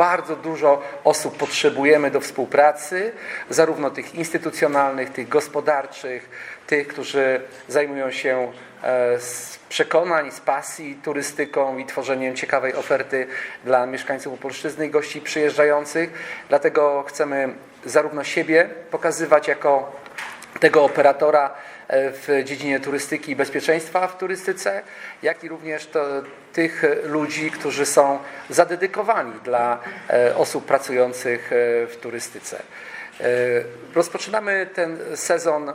bardzo dużo osób potrzebujemy do współpracy, zarówno tych instytucjonalnych, tych gospodarczych, tych, którzy zajmują się e, z przekonań, z pasji turystyką i tworzeniem ciekawej oferty dla mieszkańców Opolszczyzny i gości przyjeżdżających. Dlatego chcemy zarówno siebie pokazywać jako tego operatora e, w dziedzinie turystyki i bezpieczeństwa w turystyce, jak i również to, tych ludzi, którzy są zadedykowani dla e, osób pracujących e, w turystyce. Rozpoczynamy ten sezon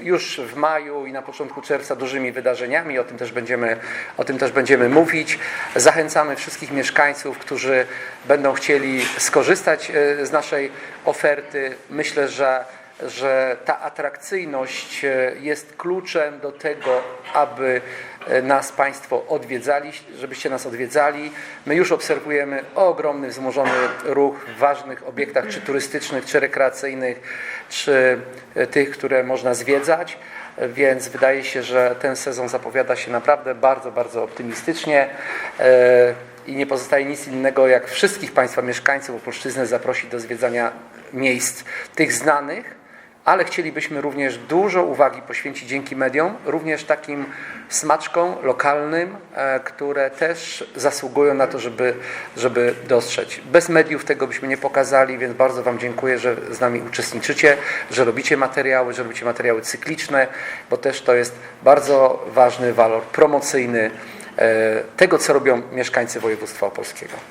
już w maju i na początku czerwca dużymi wydarzeniami, o tym też będziemy, o tym też będziemy mówić. Zachęcamy wszystkich mieszkańców, którzy będą chcieli skorzystać z naszej oferty. Myślę, że że ta atrakcyjność e, jest kluczem do tego, aby e, nas Państwo odwiedzali, żebyście nas odwiedzali. My już obserwujemy ogromny wzmożony ruch w ważnych obiektach, czy turystycznych, czy rekreacyjnych, czy e, tych, które można zwiedzać. Więc wydaje się, że ten sezon zapowiada się naprawdę bardzo, bardzo optymistycznie i nie pozostaje nic innego, jak wszystkich Państwa mieszkańców Opolszczyzny zaprosić do zwiedzania miejsc tych znanych, ale chcielibyśmy również dużo uwagi poświęcić dzięki mediom, również takim smaczkom lokalnym, e, które też zasługują na to, żeby, żeby dostrzec. Bez mediów tego byśmy nie pokazali, więc bardzo Wam dziękuję, że z nami uczestniczycie, że robicie materiały, że robicie materiały cykliczne, bo też to jest bardzo ważny walor promocyjny e, tego, co robią mieszkańcy województwa opolskiego.